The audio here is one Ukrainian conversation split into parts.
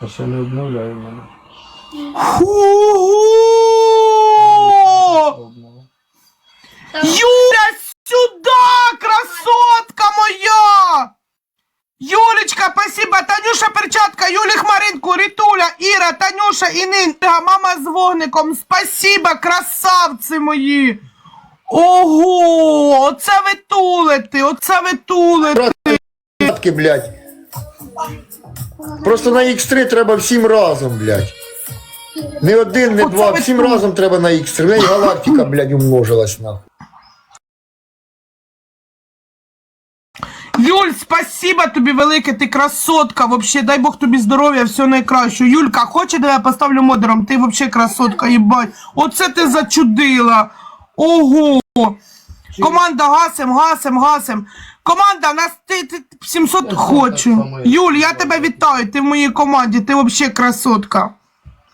А ще не обновляю мене. Юля, сюда, красотка моя! Юлечка, спасибо. Танюша, перчатка, Юлі Хмаринку, Ритуля, Іра, Танюша, Інинка, мама з вогником. Спасибо, красавці мої. Ого, оце ви тулите, оце ви тулите. Братки, блядь. Просто на X3 треба всім разом, блядь. Не один, не два, всім разом треба на X3. В неї галактика, блядь, умножилась нахуй. Юль, спасибо тобі велике, ти красотка. Вообще, дай Бог тобі здоров'я, все найкраще. Юлька, хоче, давай я поставлю модером. Ти вообще красотка, їбать. Оце ти зачудила. Ого. Команда гасим, гасим, гасим. Команда, нас ти, ти 700 хочу. Юль, я тебе вітаю. Ти в моїй команді, ти вообще красотка.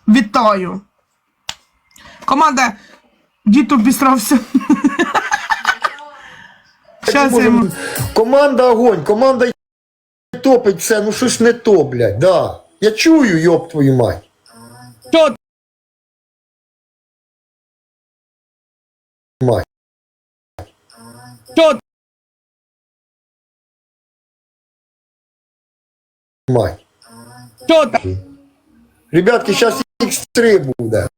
Вітаю. Команда, дід обісрався. Щас я йому. Команда огонь, команда топить все, ну щось не то, блядь, да. Я чую, йоб твою мать. Що Мать. Що Мать. Що там? Ребятки, зараз X3 буде.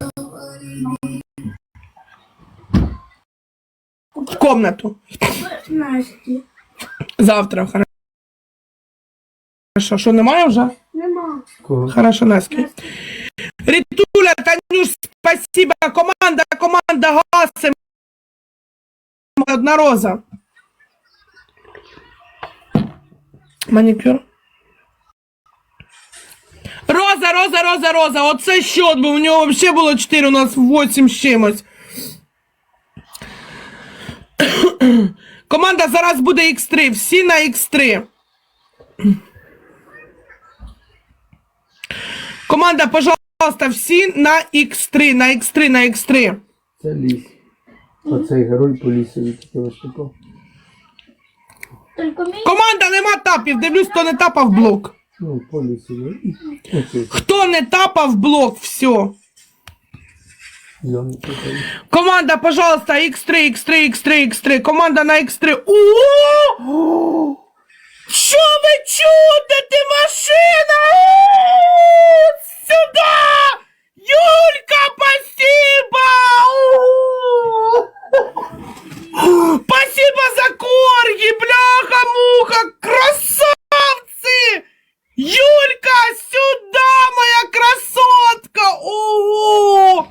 В комнату. Завтра. хоро- Хорошо. Що, немає вже? Нема. Хорошо, Наски. Ритуля, Танюш, спасибо. Команда, команда, гасим. Одна роза. Манікюр. Роза, роза, роза, роза. Оце счет був. У нього взагалі було 4, у нас 8 з чимось. Команда зараз буде X3. Всі на X3. Команда, пожалуйста, всі на X3, на X3, на X3. Це ліс. Оцей герой по лісові тільки виступав. Команда, нема тапів. Дивлюсь, хто не тапав блок. Ну, по лісові. Оцей Хто не тапав блок, все. зелений такий. Команда, пожалуйста, X3, X3, X3, X3. Команда на X3. О! Що ви чудите, машина? О! Сюда! Юлька, спасибо! О! Спасибо за корги, бляха-муха, красавцы! Юлька, сюда, моя красотка! Ого!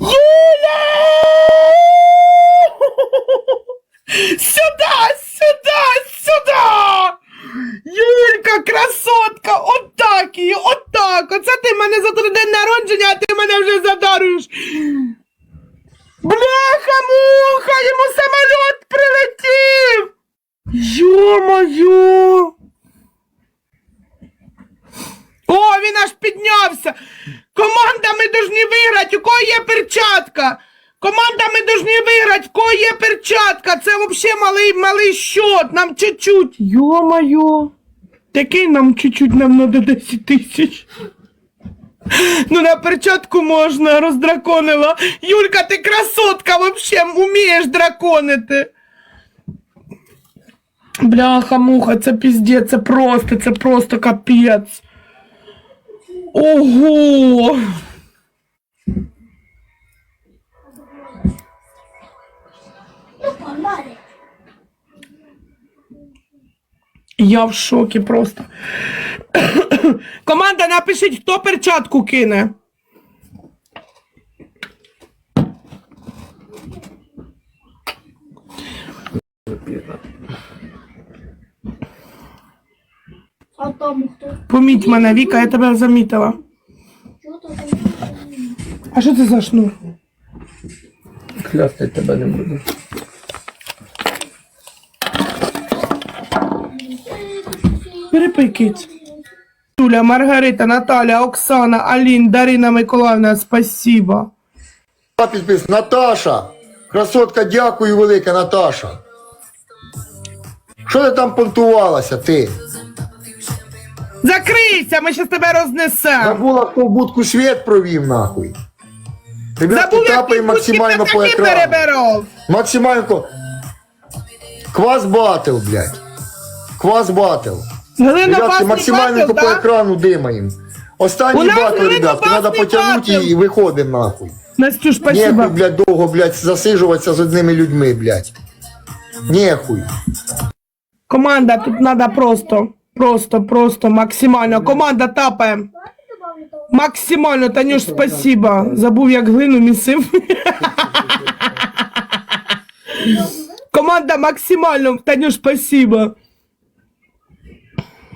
Юля! Сюда, сюда, сюда! Юлька, красотка! Отак її, отак! Оце ти мене за той день народження, а ти мене вже задаруєш! Бляха-муха, йому самоліт прилетів! Йо-моє! О, він аж піднявся! Команда, ми должны виграти, у кого є перчатка! Команда, ми должны виграти, в кого є перчатка! Це взагалі малий, малий счет, нам чуть-чуть. Йо-моє! Такий нам чуть-чуть нам надо 10 тисяч. Ну на перчатку можна, роздраконила. Юлька, ти красотка, вообще умієш драконити. Бляха, муха, це піздець, це просто, це просто капець. Ого! Я в шокі просто. Команда, напишіть, хто перчатку кине. А там хто? Поміть мене, Віка, я тебе замітила. А що це за шнур? Клясти тебе не буду. Перепий киць. Юля, Маргарита, Наталя, Оксана, Алін, Дарина Миколаївна, спасибо. Підпис Наташа. Красотка, дякую велике, Наташа. Що ти там понтувалася, ти? Закрийся, ми щас тебе рознесемо. Забула, хто в будку світ провів, нахуй. Ребятки, Забув, як тапаємо ти максимально по екрану. Максимально. Квас батл, блядь. Квас батл. Галина Ребятки, максимально по да? екрану димаємо. Останній батл, ребятки, треба потягнути і виходимо нахуй. Настюш, Нехуй, спасибо. блядь, довго, блядь, засижуватися з одними людьми, блядь. Нехуй. Команда, тут надо просто, просто, просто, максимально. Команда тапає. Максимально, Танюш, спасибо. Забув, як глину місив. Команда максимально, Танюш, спасибо.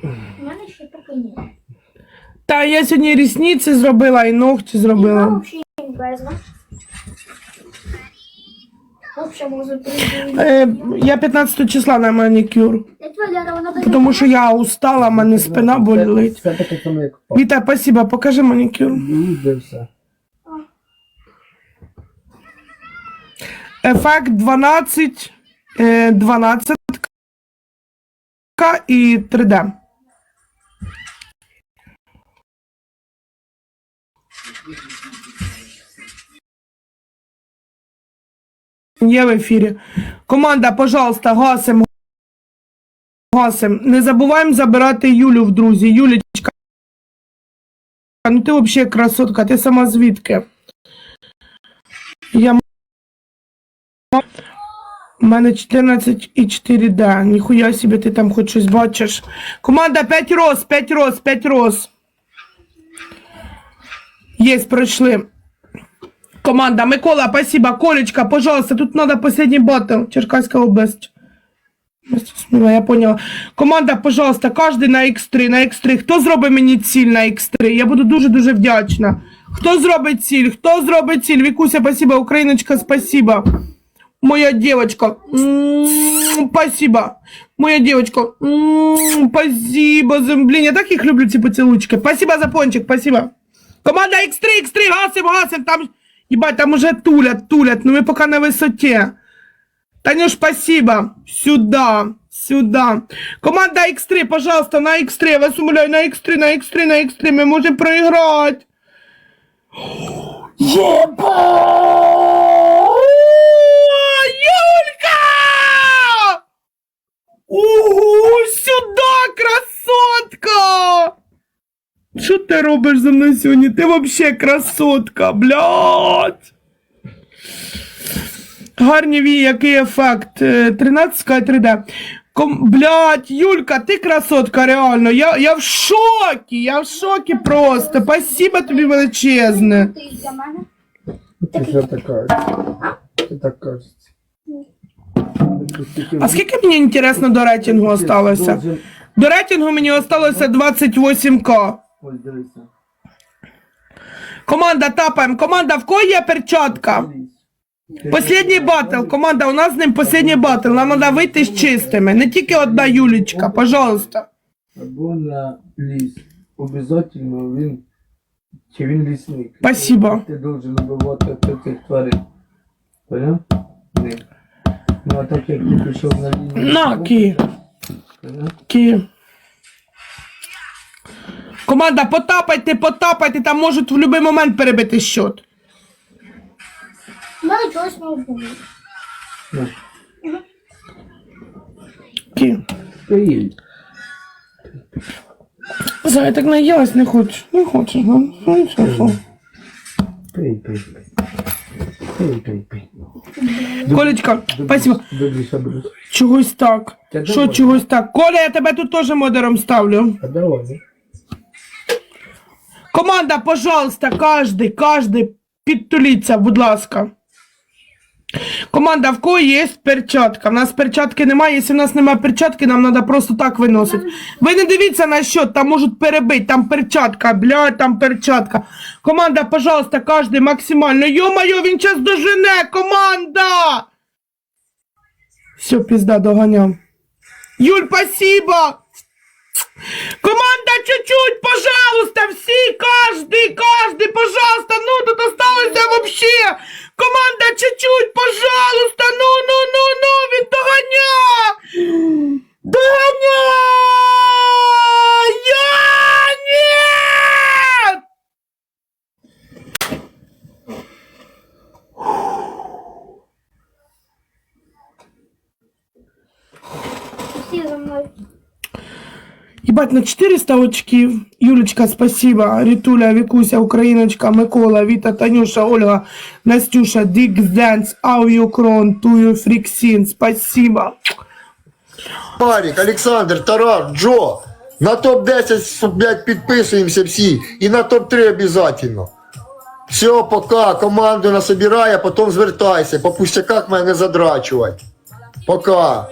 У мене ще поки ні. Та я сьогодні рісниці зробила і ногті Я зробила. Е, я 15 числа на манікюр. Тому що я устала, в мене спина болить. Віта, спасибо, покажи манікюр. Ефект 12, е, 12 і 3D. Є в ефірі. Команда, пожалуйста, гасим. Гасим. Не забуваємо забирати Юлю в друзі. Юлічка. Ну ти взагалі красотка, ти сама звідки? Я у мене 14 і 4D. Ніхуя собі ти там хоч щось бачиш. Команда 5 роз, 5 роз, 5 роз. Є, пройшли. Команда Микола, спасибо. Колечка, пожалуйста, тут надо последний батл. Черкасская область. Я поняла. Команда, пожалуйста, кожен на X3, на X3. Хто зробить мені ціль на X3? Я буду дуже-дуже вдячна. Хто зробить ціль? Хто зробить ціль? Вікуся, спасибо. Україночка, спасибо. Моя девочка. Спасибо. Моя девочка. Спасибо. Блин, я так їх люблю, ці поцілуйчики. Спасибо за пончик, спасибо. Команда X3, X3, гасим, гасим. Там, ебать, там уже тулят, тулят. Ну мы пока на высоте. Танюш, спасибо. Сюда, сюда. Команда X3, пожалуйста, на X3. Я вас умоляю, на X3, на X3, на X3. Мы можем проиграть. Ебать! Юлька! Ого, сюда, красотка! Що ти робиш за мною сьогодні? Ти вообще красотка, блядь! Гарні вії, який ефект. Е, 13 3D. Ком... Блядь, Юлька, ти красотка, реально. Я, я в шокі, я в шокі просто. Спасибо тобі величезне. Ти що так кажеш? Ти так кажеться. А скільки мені інтересно до рейтингу осталося? До рейтингу мені осталося 28к. Ось дивися. Команда тапаємо. Команда, в кого є перчатка? Последній батл. Команда, у нас з ним последній батл. Нам треба вийти з чистими. Не тільки одна Юлічка, пожалуйста. Або на ліс. Обязательно він. Чи він лісник. Спасибо. Ти должен убивати цих тварин. Поняв? Ні. Ну а так як ти пішов на лінію. На, Ки. Поняв? Ки. Команда, потапайте, потапайте, там можуть в будь-який момент перебити счет. Мене Ки. Зая, так наїлась, не хочу. Не хочеш, ну, ну що. Пий, пий, пий. Пий, пий, пий. Колечка, спасибо. Добріше, Брус. Чогось так. Та Що давай. чогось так? Коля, я тебе тут теж модером ставлю. А давай. Команда, пожалуйста, каждый, каждый, підтуліться, будь ласка. Команда, в кого є перчатка? У нас перчатки немає. Якщо в нас немає перчатки, нам треба просто так виносити. Ви не дивіться на що, там можуть перебити, там перчатка, блядь, там перчатка. Команда, пожалуйста, каждый максимально. Йо-моє, він час дожене, команда! Все, пізда, доганяв. Юль, спасибо! Команда, чуть-чуть, пожалуйста, всі, каждый, каждый, пожалуйста, ну тут осталося вообще. Команда чуть-чуть, пожалуйста, ну, ну, ну, ну, від доганя. Догоня. Я нет! Все за мной. Ебать, на 400 очків. Юлечка, спасибо. Ритуля, Вікуся, Україночка, Микола, Віта, Танюша, Ольга, Настюша, Дикс Денс, Авіокрон, Тую, Фріксін. Спасибо. Марік, Олександр, Тарас, Джо. На топ-10, блядь, підписуємося всі. І на топ-3 обов'язково. Все, пока. Команду насобирай, а потім звертайся. По пустяках мене не задрачувати. Пока.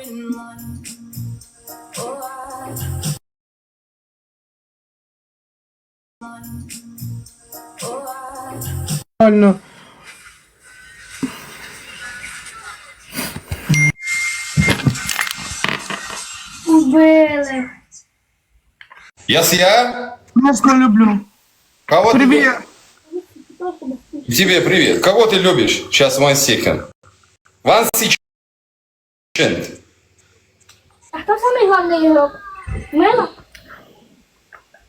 Реально. Убили. Яс я? Конечно, люблю. Кого Привет. ты любишь? Тебе привет. Кого ты любишь? Сейчас one second. One second. А хто самий головний ігрок? Мила?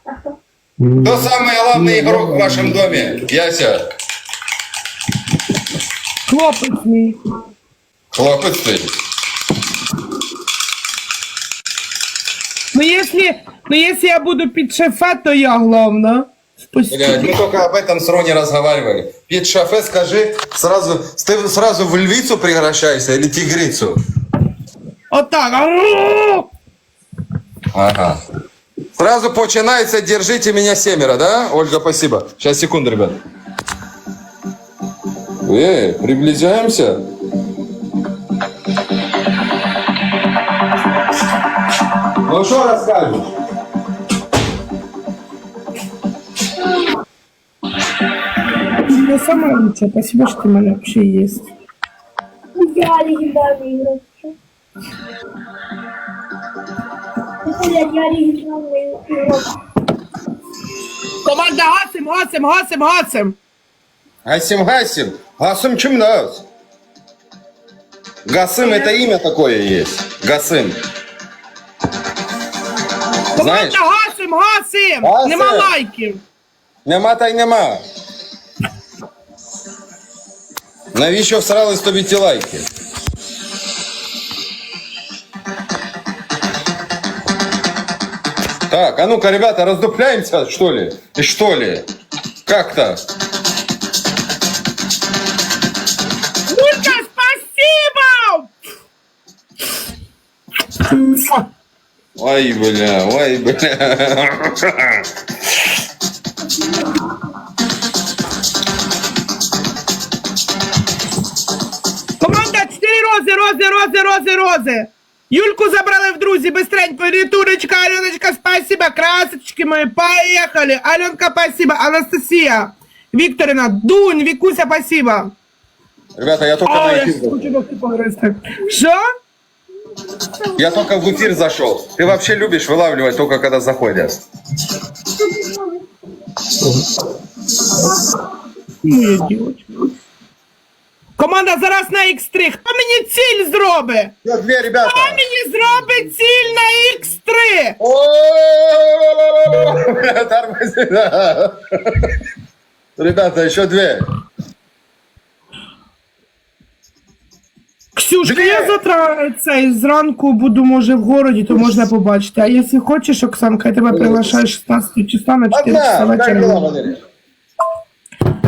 А хто? Кто самый главный игрок в вашем доме? Яся. Хлопець мій. Хлопец ты. Ну, если, ну, если я буду під шефе, то я. Спасибо. Блядь, мы только об этом с Рони разговаривали. Пит шафе, скажи, сразу, ты сразу в львицу превращайся или тигрицу? Отак. Ау! Ага. Сразу починается «Держите меня семеро», да? Ольга, спасибо. Сейчас, секунду, ребят. Эй, приближаемся. Ну что расскажешь? Я сама лучше. Спасибо, что у меня вообще есть. Я легендарний ігрок. Команда гасим, гасим, гасим, гасим. Гасим, Гасим. Гасим чем нас? Гасым это имя такое есть. Гасым. Знаєш? Команда гасим, гасим. Гасим. Нема лайків. Нема та й нема. Навіщо всрались тобі ті лайки? Так, а ну-ка, ребята, раздупляемся, что ли? И что ли? Как-то. Ой, бля, ой, бля. Команда 4 рози, рози, рози, рози, рози. Юльку забрали в друзі, быстренько. Рітурочка, Аленочка, спасибо. Красочки мої, поехали. Аленка, спасибо. Анастасія. Вікторина, Дунь, Вікуся, спасибо. Ребята, я только А, на я эфир. хочу доски погризти. Що? Я только в эфир зашел. Ты вообще любишь вылавливать только когда заходят. Моя дівочка. Команда зараз на X3. Хто мені ціль зробить? Все, две, ребята. Хто мені зробить ціль на X3? О, тормози, да. Ребята, еще две. Ксюшка, Дві. я завтра цей зранку буду, може, в городі, то можна побачити. А якщо хочеш, Оксанка, я тебе приглашаю 16 числа на 4 часа Одна. Как дела, вечора. Валерий?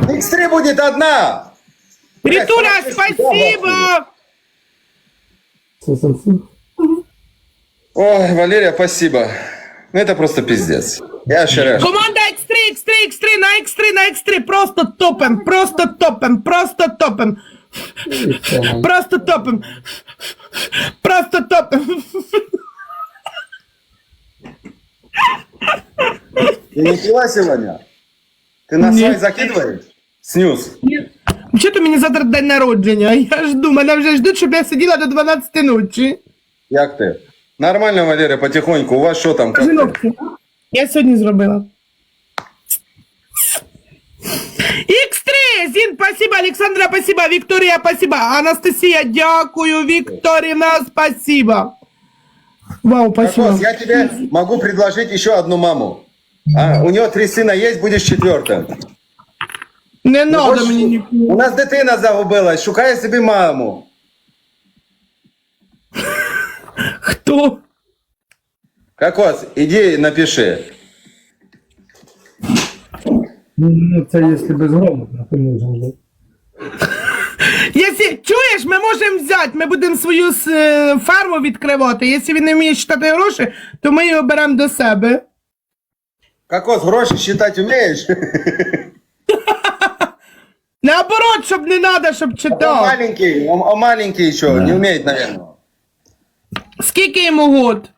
X3 будет одна. Ритуля, спасибо! Це Samsung. Ой, Валерия, спасибо. Ну это просто пиздец. Я шаряш. Команда X3, X3, X3, на X3, на X3, просто топим, просто топим, просто топим, просто топим, просто топим. Ты не пила сегодня? Ты на свай закидываешь? Снюс. Чого ти мені завтра день народження? Я жду, мене вже ждуть, щоб я сиділа до 12 ночі. Як ти? Нормально, Валерия, потихоньку. У вас что там? Как ты? Жінок, я сьогодні зробила. X3, Зін, спасибо, Олександра, спасибо, Вікторія, спасибо, Анастасія, дякую, Вікторіна, спасибо. Вау, спасибо. Кокос, я тебе могу предложить еще одну маму. А, у нее три сына есть, будешь четвертым. Не надо Хочеш? мені У нікого. нас дитина загубилась, шукає собі маму. Хто? Кокос, иди напиши. Ну, це якщо безграмотно, то можна бути. Якщо чуєш, ми можемо взяти, ми будемо свою е, ферму відкривати. Якщо він не вміє читати гроші, то ми його беремо до себе. Кокос, гроши считать умеешь? Наоборот, щоб не треба, щоб Он читав. маленький, он, он маленький еще, не умеет, наверное. Скільки йому год?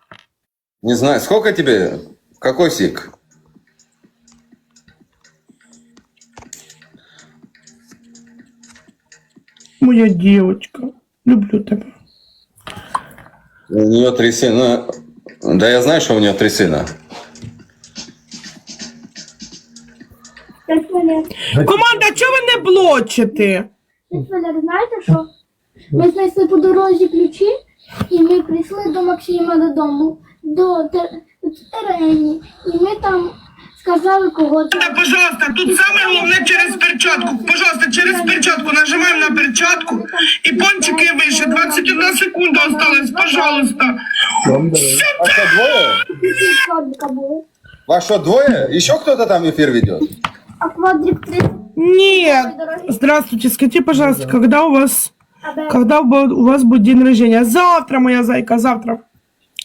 Не знаю, сколько тебе? Какой сик? Моя дівчинка. Люблю тебе. У нее три сына. Да я знаю, что у нее три сына. Команда, чого ви не блочите? Валер, знаєте що? Ми знайшли по дорозі ключі, і ми прийшли до Максима додому, до терені, і ми там сказали кого це. Да, пожалуйста, тут саме головне через перчатку. Пожалуйста, через перчатку нажимаем на перчатку і пончики вище. 21 секунда осталось, пожалуйста. Вас что, двое? Вас что, двое? Еще кто-то там эфир ведет? А квадрик 3 Нет. Здравствуйте, скажите, пожалуйста, когда у вас, когда бу- у вас будет день рождения? Завтра, моя зайка, завтра.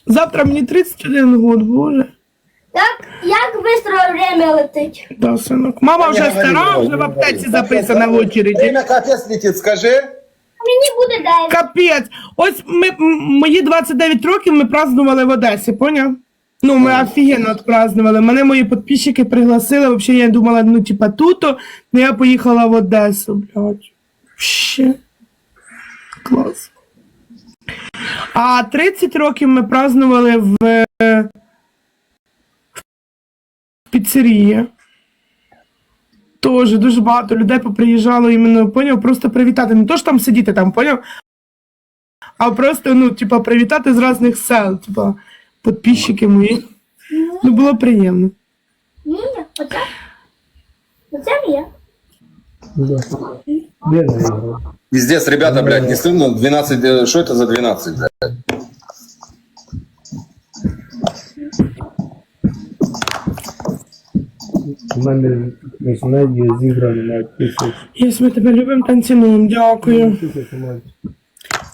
Завтра мне 31 год, боже. Так, як швидко время летить? Да, сынок. Мама говори, стара, уже в аптеці записана в очереди. Время капец летит, скажи. Мені буде 9. Капець. Ось ми, м- мої 29 років ми празднували в Одесі, поняв? Ну, ми офігенно отпразднували. Мене мої підписчики пригласили. Взагалі, я думала, ну, типа, туто, ну я поїхала в Одесу, блядь. Ще. Клас. А 30 років ми празднували в, е, в піцерії. Тоже дуже багато людей поприїжджало іменно, поняв, просто привітати. Не то що там сидіти там, поняв? А просто, ну, типа, привітати з різних сел, типа, підписчики мої. Ну, було приємно. Мія? Оце? Оце Мія? Да. Де наіграв? Пиздец, ребята, блядь, не стыдно? 12, э, что это за 12, блядь? У мене ось медіа зіграли на тисяч. Єс, ми тебе любимо, танцюємо, дякую. Тисяч мать.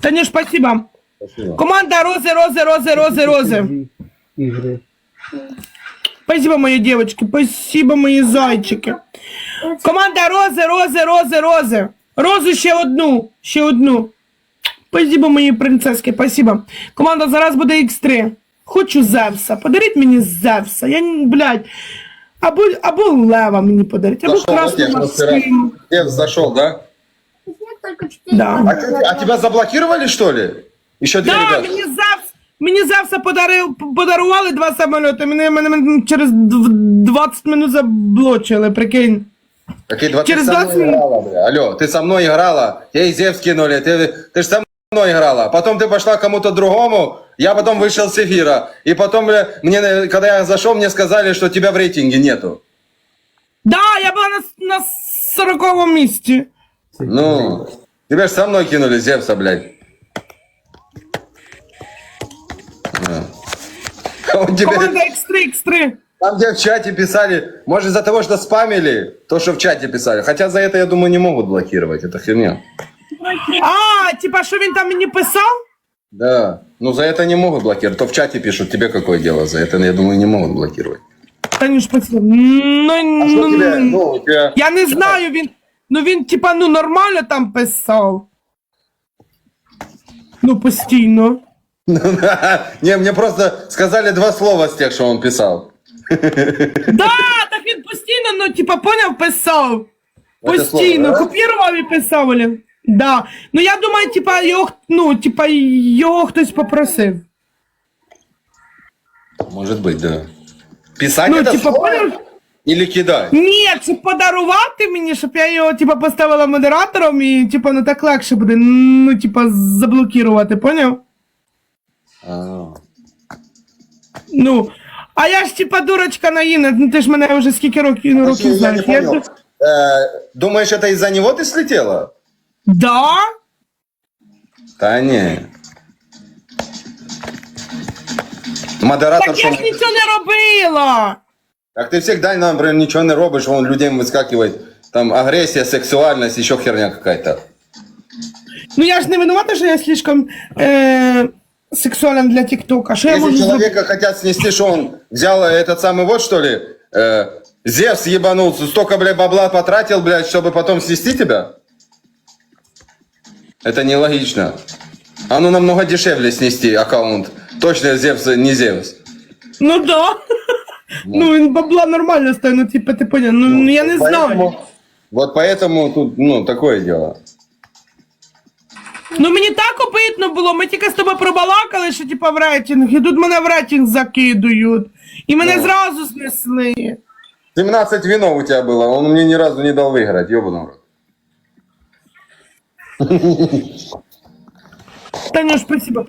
Танюш, спасибо. Спасибо. Команда Рози, Рози, Рози, Рози, Рози. Дві Ігри. Спасибо, мої дівчатки, спасибо, мої зайчики. Команда Рози, Рози, Рози, Рози. Розу ще одну, ще одну. Спасибо, мої принцески, спасибо. Команда зараз буде X3. Хочу Зевса. Подаріть мені Зевса. Я, блядь, або, або Лева мені подарить, або Зашел, вот красну я просто раз. Максиму. Дев зашел, да? Снег тільки 4 Да. А, ты- а тебя заблокировали, что ли? Еще две Да, ребята. мені Зевс, мені Зевса подарив, подарували два самоліти. Мене, мене, мене через дв- 20 минут заблочили, прикинь. Какие 20 Через ты со 20 мной минут. играла, бля. Алло, ты со мной играла, тебя и Зев скинули, ты, ты же со мной играла. Потом ты пошла к кому-то другому, я потом вышел с эфира. И потом, бля, мне, э, когда я зашел, мне сказали, что тебя в рейтинге нету. Да, я була на, на 40 місці. Ну, тебя же со мной кинули, Зевса, блядь. Да. А он тебе, Команда X3, X3. там, где в чате писали, может из-за того, что спамили, то, что в чате писали. Хотя за это, я думаю, не могут блокировать, это херня. А, типа, що він там мені писав? Да, ну за это не могут блокировать. То в чате пишут, тебе какое дело, за это, я думаю, не могут блокировать. Танюш, спасибо. Ну, А ну, что тебе, ну, ну, у тебя... я не знаю, він, ну він, типа, ну нормально там писав. Ну, постійно. Не, мне просто сказали два слова с тех, что он писал. Да, так він постійно, ну, типа, поняв, писав. Оце Постійно, слово, да? копірував і писав, Оля. Да. Ну я думаю, типа, його, х- ну, типа, його хтось попросив. Может быть, да. Писать Ну, это типа, слово поняв? или кидать? Ні, щоб подарувати мені, щоб я його, типа, поставила модератором і, типа, ну так легше буде, ну, типа, заблокувати, поняв? А. Ну, а я ж, типа, дурочка наївна, ну ти ж мене вже скільки років, ну, Подожди, років я не знаєш. Я понял. ж- Э, Думаешь, это из-за него ты слетела? Да? Да не. Модератор, Так я ж що... нічого не робила. Так ты всегда, например, ничего не робишь, вон людей выскакивает. Там агрессия, сексуальность, еще херня какая-то. Ну я ж не винувата, що я слишком е, сексуален для ТикТока. Що я Если можу зробити? человека хотят снести, что он взял этот самый вот, что ли, э, Зевс ебанулся, столько, блядь, бабла потратил, блядь, чтобы потом снести тебя? Это нелогично. Оно намного дешевле снести аккаунт. Точно Зевс не Зевс. Ну да. Ну він бабла нормально стоїть, ну типа ти поняв. Ну, ну я не знаю. Поэтому- Вот поэтому тут, ну, такое дело. Ну мені так обидно було, ми тільки з тобою пробалакали, що типа в рейтинг, і тут мене в рейтинг закидують. І мене Ну. зразу знесли. 17 винов у тебя было, он мне ни разу не дал выиграть, ебаный в рот. Таня, спасибо.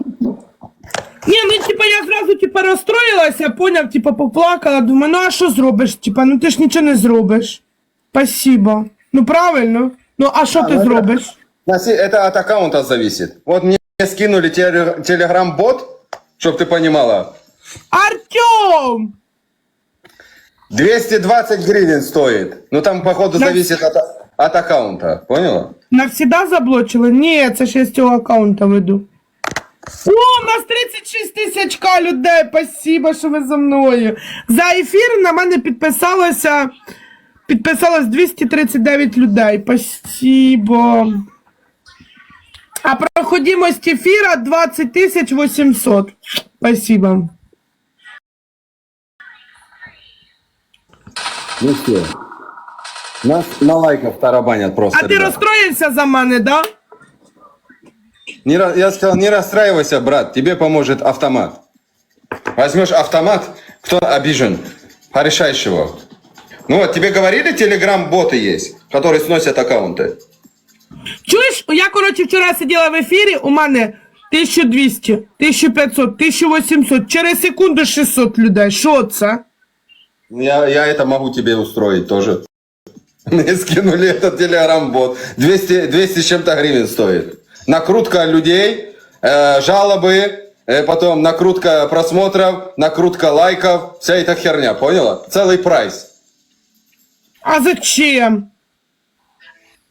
Ні, ну типа я зразу типа розстроїлася, поняв, типа поплакала, думаю, ну а що зробиш? Типа, ну ти ж нічого не зробиш. Спасибо. Ну правильно. Ну а що ти ну, зробиш? На се- Это от аккаунта зависит. Вот мне скинули теле- телеграм-бот, чтобы ты понимала. Артем! 220 гривен стоит. Ну там, походу, На- зависит от, от аккаунта. Поняла? Навсіда заблочили? Ні, це я з цього аккаунта веду. О, у нас 36 тисяч людей. Спасибо, що ви за мною. За ефір на мене підписалося. Підписалось 239 людей. Спасибо. А проходимость ефіра 20 тисяч 800. Спасибо. Ну все. Нас на лайках тарабанят просто. А ти ребят. розстроївся за мене, да? Не ра- я сказал, не расстраивайся, брат, тебе поможет автомат. Возьмешь автомат, кто обижен, порешаешь его. Ну вот, тебе говорили, телеграм-боты есть, которые сносят аккаунты? Чуєш, я, коротше, вчора сиділа в ефірі, у мене 1200, 1500, 1800, через секунду 600 людей. Що це? Я, я это могу тебе устроить тоже. Мне скинули этот телеграм-бот. 200, 200 с чем-то гривен стоит. Накрутка людей, э, жалобы, э, потом накрутка просмотров, накрутка лайков, вся эта херня, поняла? Целый прайс. А зачем?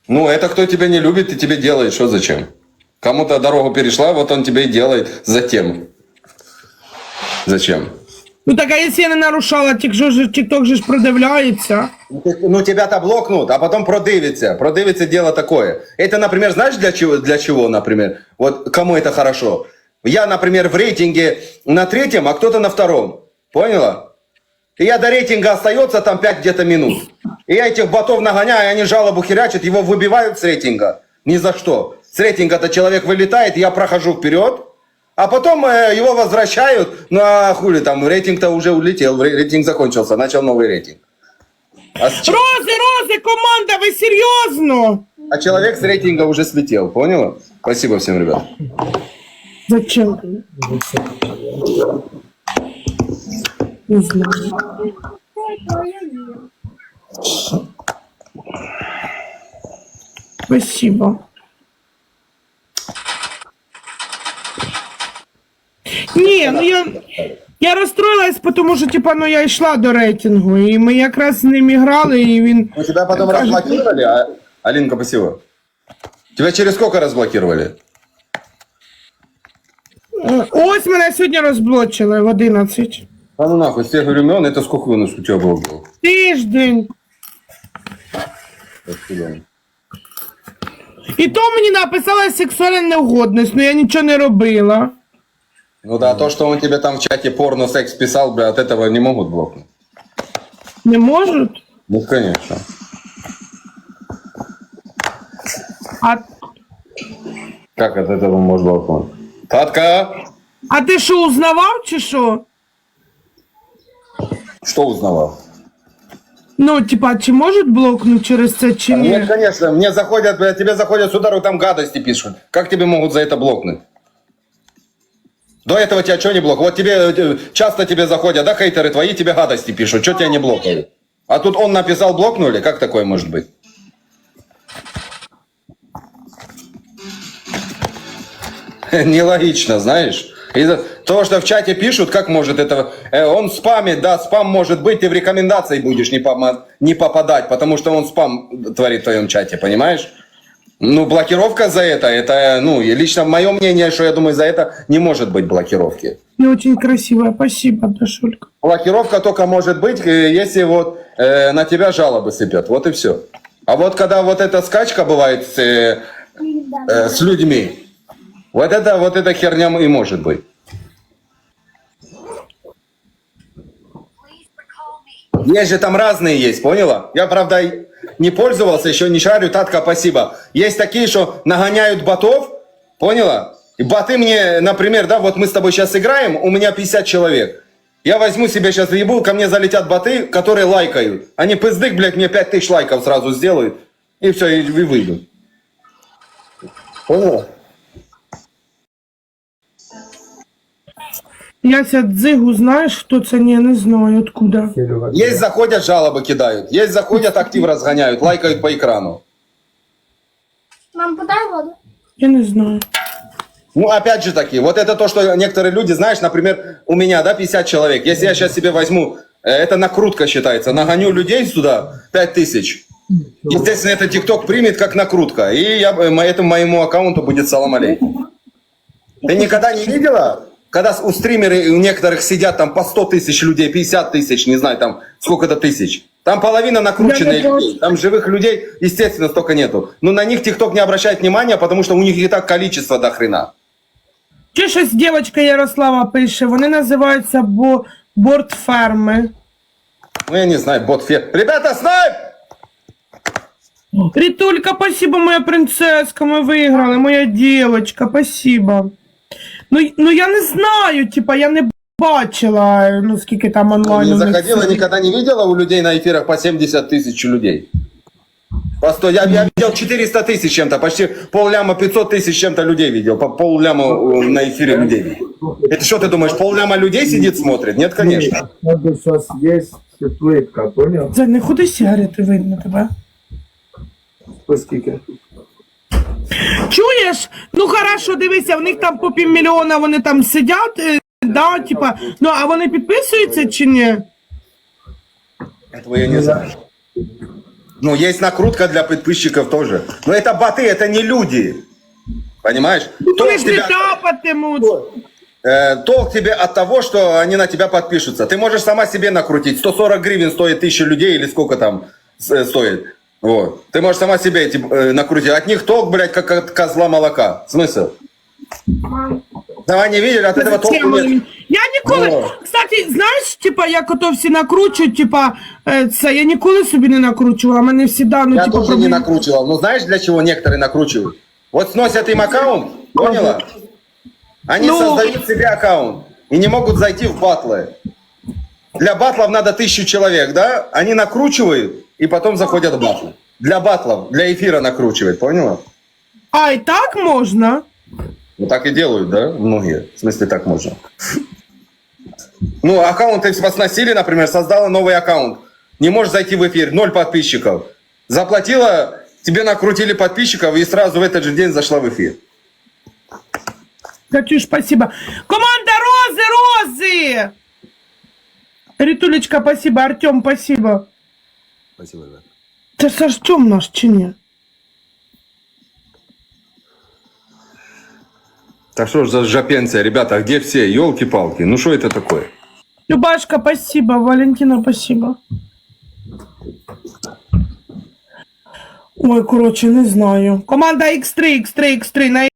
Ну, это кто тебя не любит и тебе делает, что зачем? Кому-то дорогу перешла, вот он тебе и делает затем. Зачем? Ну так а якщо я не нарушала, тік ж TikTok же ж. Ну, Ну, тебя-то блокнут, а потом продивится. Продивится дело такое. Это, например, знаешь, для чего, для чего, например? Вот кому это хорошо? Я, например, в рейтинге на третьем, а кто-то на втором. Поняла? И я до рейтинга остается там 5 где-то минут. И я этих ботов нагоняю, они жалобу херячат, его выбивают с рейтинга. Ни за что. С рейтинга-то человек вылетает, я прохожу вперед, а потом э, его возвращают, ну а хули там, рейтинг-то уже улетел, ре- рейтинг закончился, начал новый рейтинг. А, с- Рози, рози, команда, ви серйозно? а человек с рейтинга уже слетел, поняла? Спасибо всем, ребят. Зачем? Не знаю. Спасибо. Ні, ну я, я розстроїлась, тому що типа, ну я йшла до рейтингу, і ми якраз з ним грали, і він. Ну, тебя потом разблокировали, а... Алинка, спасибо. Тебя через сколько разблокировали? Ось мене сьогодні розблочили в 11. А ну нахуй, с тех времен это сколько у нас у тебя блок был? Тиждень. І то мені написала сексуальна неугодність, ну я нічого не робила. Ну да, то, что он тебе там в чате порно секс писал, бля, от этого не могут блокнуть. Не можуть. Ну, конечно. А, Как от этого может блокнуть? Татка, а ти що, узнавав чи що? что узнавал? Ну, типа, чи можуть блокнути через це, чи Нет, ні? конечно, мне заходят, бля, тебе заходят с удару, там гадости пишут. Как тебе могут за это блокнуть? До этого тебя что не блокали? Вот тебе э, часто тебе заходят, да, хейтеры твои, тебе гадости пишут, что тебя не блокали? А тут он написал, блокнули? Как такое может быть? Нелогично, знаешь? Из-за того, что в чате пишут, как может это... э, он спамит, да, спам может быть, ты в рекомендации будешь не, пома- не попадать, потому что он спам творит в твоем чате, понимаешь? Ну, блокировка за это, это, ну, и лично мое мнение, что я думаю, за это не может быть блокировки. Не очень красивая. Спасибо, Дашулька. Блокировка только может быть, э, если вот э, на тебя жалобы сыпят, вот и все. А вот когда вот эта скачка бывает с, э, э, с людьми, вот это, вот эта херня и может быть. Есть же там разные есть, поняла? Я, правда, и не пользовался, еще не шарю, Татка, спасибо. Есть такие, что нагоняют ботов, поняла? И боты мне, например, да, вот мы с тобой сейчас играем, у меня 50 человек. Я возьму себе сейчас ебу, ко мне залетят боты, которые лайкают. Они пиздык, блядь, мне 5000 лайков сразу сделают. И все, и, и выйдут. Поняла? Яся Дзигу, знаєш, хто це? Ні, не знаю, откуда. Есть заходят, жалобы кидают. Есть заходят, актив разгоняют, лайкают по экрану. Мам, подай воду. Я не знаю. Ну, опять же таки, вот это то, что некоторые люди, знаешь, например, у меня, да, 50 человек. Если я сейчас себе возьму, э, это накрутка считается, нагоню людей сюда, 5000. Естественно, это ТикТок примет как накрутка. И я, э, этому моему аккаунту будет салам алейкум. Ты никогда не видела, когда с- у стримеры у некоторых сидят там по 100 тысяч людей, 50 тысяч, не знаю, там сколько-то тысяч. Там половина накрученные Да-да-да. людей. Там живых людей, естественно, столько нету. Но на них ТикТок не обращает внимания, потому что у них и так количество до хрена. Чи щось дівчинка Ярослава пише, вони називаються бо... бортферми. Ну, я не знаю, бот фе... Ребята, снайп! Рітулька, спасибо, моя принцеска, ми виграли, моя дівчинка, спасибо. Ну, й- ну я не знаю, типа, я не бачила, ну скільки там онлайн. Не у них заходила, це. никогда не видела у людей на эфирах по 70 тысяч людей. Постой, я, я видел 400 тысяч чем-то, почти полляма 500 тысяч чем-то людей видел, по полляма э, на эфире людей видел. Это что ты думаешь, полляма людей сидит, смотрит? Нет, конечно. Надо сейчас есть плитка, понял? Це не ходи сигарети, видно тебе. По скільки? Чуєш? Ну хорошо, дивися, в них там по півмільйона вони там сидять, е, да, типа, ну а вони підписуються чи ні? Этого я не знаю. Ну, есть накрутка для подписчиков тоже. Но это боты, это не люди. Понимаешь? Вони Толк ж не тебя- тапатимуть. Э, толк тебе от того, что они на тебя подпишутся. Ты можешь сама себе накрутить. 140 гривен стоит тысяча людей или сколько там э, стоит. Вот. Ты можешь сама себе эти, э, накрутить. От них толк, блядь, как от козла молока. Смысл? Мам. Давай не видели, от этого толку Зачем вони нет. мені? Я ніколи, Ну. кстати, знаєш, типа, як ото всі накручують, типа, е, це я ніколи собі не накручувала, мене всегда, ну, Я типа, тоже не проблем- накручивал. Но знаешь, для чего некоторые накручивают? Вот сносят им аккаунт, поняла? Они Ну. создают себе аккаунт и не могут зайти в батлы. Для батлов надо тысячу человек, да? Они накручивают и потом заходят в батлы. Для батлов, для эфира накручивают, поняла? А, і так можна? Ну так и делают, да? Многие. В смысле, так можно. Ну, аккаунты вас сносили, например, создала новый аккаунт. Не можешь зайти в эфир, ноль подписчиков. Заплатила, тебе накрутили подписчиков и сразу в этот же день зашла в эфир. Катюш, спасибо. Команда Розы, Розы! Ритулечка, спасибо. Артем, спасибо. Спасибо, ребят. Ж Артем наш чи ні? Так что ж за жопенция, ребята, а где все? Елки-палки, ну что это такое? Любашка, спасибо. Валентина, спасибо. Ой, коротше, не знаю. Команда X3, X3, X3. На